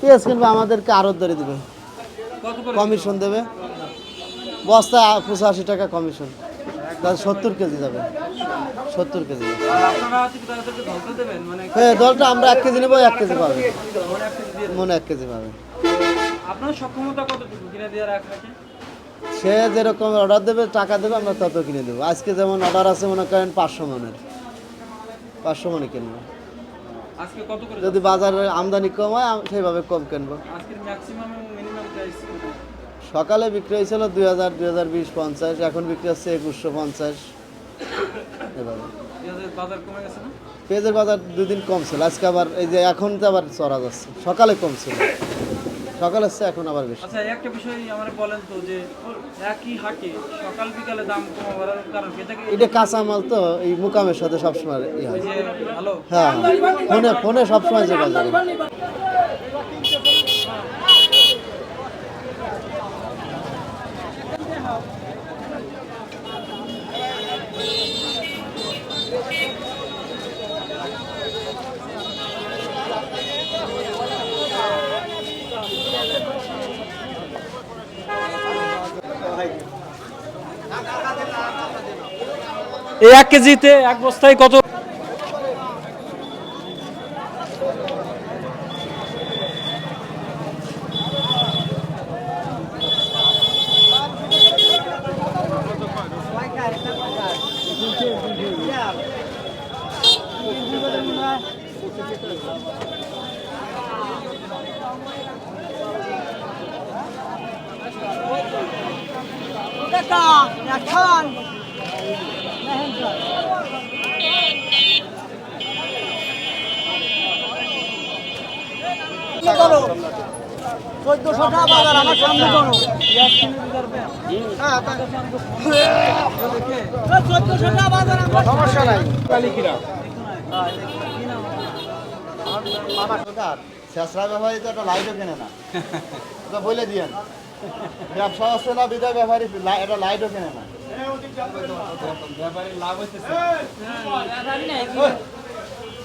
পেঁয়াজ কিনবে আমাদেরকে আরত ধরে দিবে। কমিশন দেবে। বস্তা পঁচাশি টাকা কমিশন। তাহলে সত্তর কেজি যাবে। সত্তর কেজি। হ্যাঁ দলটা আমরা এক কেজি নেব এক কেজি পাবে। মনে এক কেজি পাবে। সে যেরকম অর্ডার দেবে টাকা দেবে আমরা তত কিনে দেবো। আজকে যেমন অর্ডার আছে মনে করেন পাঁচশো মনের। পাঁচশো মনে কিনবো। যদি বাজারে আমদানি কম হয় সেইভাবে কম কিনবো। আজকের ম্যাক্সিমাম মিনিমাম প্রাইস সকালে বিক্রি হয়েছিল দুই হাজার দুই হাজার বিশ পঞ্চাশ এখন বিক্রি হচ্ছে একুশশো পঞ্চাশ। এভাবে। পেঁয়াজের বাজার দুদিন কম ছিল আজকে আবার এই যে এখন তো আবার চড়া যাচ্ছে সকালে কম ছিল। সকালে হচ্ছে এখন আবার বেশি আচ্ছা একটা বিষয় আমার বলেন তো যে একই হাটে সকাল বিকালে দাম কারণ এটা এটা কাঁচা মাল তো এই মুকামের সাথে সবসময় ই হয়। হ্যাঁ ফোনে ফোনে সবসময় যোগাযোগ এই এক কেজিতে এক বস্তায় কত? চোদ্দশো টাকা বাজার আমার সামনে করো। চোদ্দশো টাকা বাজার আমার সমস্যা নাই শেষরা ব্যবহারী তো একটা লাইটও কেনে না। ওটা বলে দিয়েন। ব্যবসা হচ্ছে না বিদায় ব্যবহারী লাই- একটা লাইটও কেনে না।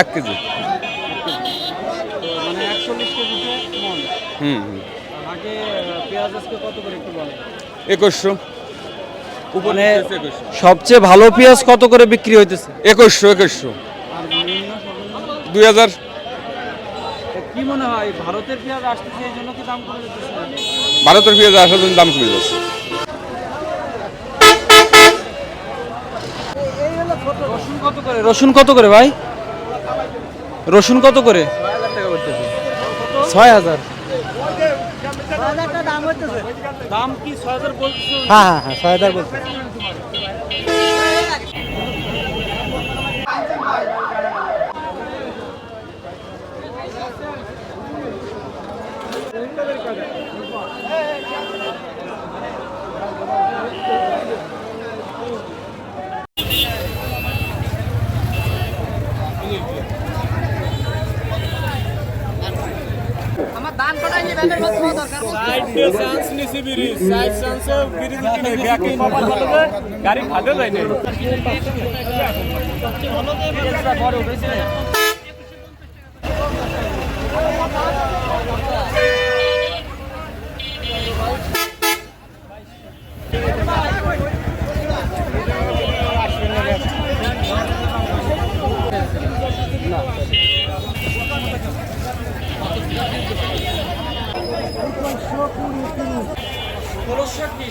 এক কেজি। মানে মন। হুম বলেন? একুশশো। মানে সবচেয়ে ভালো পেঁয়াজ কত করে বিক্রি হইতেছে? একুশশো একুশশো? দুই হাজার। কি মনে হয় ভারতের পেঁয়াজ আসতেছে এই জন্য কি দাম কমে ভারতের পেঁয়াজ আসার জন্য দাম কমে যাচ্ছে। রসুন কত করে? রসুন কত করে ভাই? রসুন কত করে? ছয় হাজার। দাম কি ছয় হাজার হ্যাঁ হ্যাঁ হ্যাঁ ছয় হাজার বলছে। গাড়ি ভালো যায় না ষোলোশো কি?